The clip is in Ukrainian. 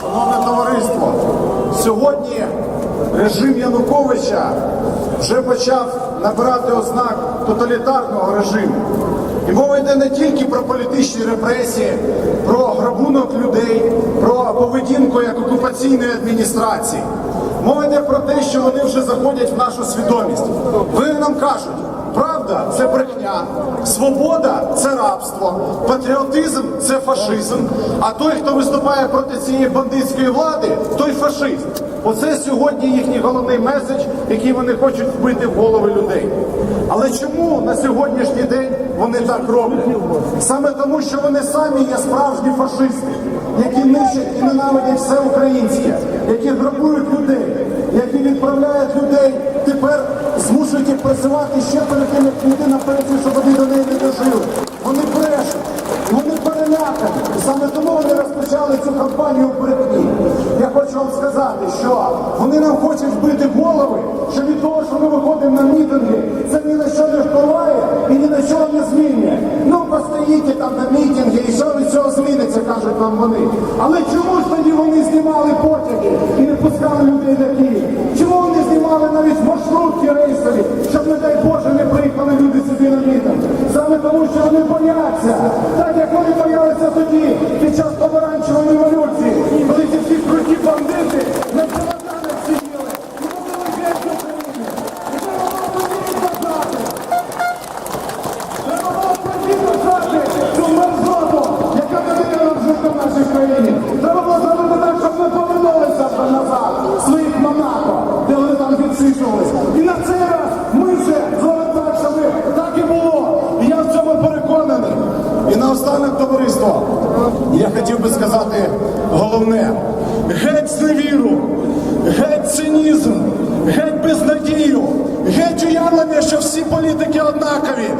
Шановне товариство, сьогодні режим Януковича вже почав набирати ознак тоталітарного режиму. І мова йде не тільки про політичні репресії, про грабунок людей, про поведінку як окупаційної адміністрації. Мова йде про те, що вони вже заходять в нашу свідомість. Вони нам кажуть, Правда це брехня, свобода це рабство, патріотизм це фашизм. А той, хто виступає проти цієї бандитської влади, той фашист. Оце сьогодні їхній головний меседж, який вони хочуть вбити в голови людей. Але чому на сьогоднішній день вони так роблять? Саме тому, що вони самі є справжні фашисти, які нищать і ненавидять все українське, які грабують людей, які відправляють людей тепер змушують їх працювати ще перед тим, як людина пенсію, щоб вони до неї не дожили. Вони брешуть, вони перелякані. Саме тому вони розпочали цю кампанію брехні. Я хочу вам сказати, що вони нам хочуть вбити голови, що від того, що ми виходимо на мітинги, це ні на що не впливає і ні на що не змінює. Ну, постоїть там на мітинги, і що від цього зміниться, кажуть нам вони. Але чому ж тоді вони знімали потяги і не пускали людей на Київ? Чому вони знімали навіть маршрутки рейсові, Саме тому, що вони бояться, так як вони боялися тоді, під час помаранчевої сказати головне: геть зневіру, геть цинізм, геть безнадію, геть уявлення, що всі політики однакові.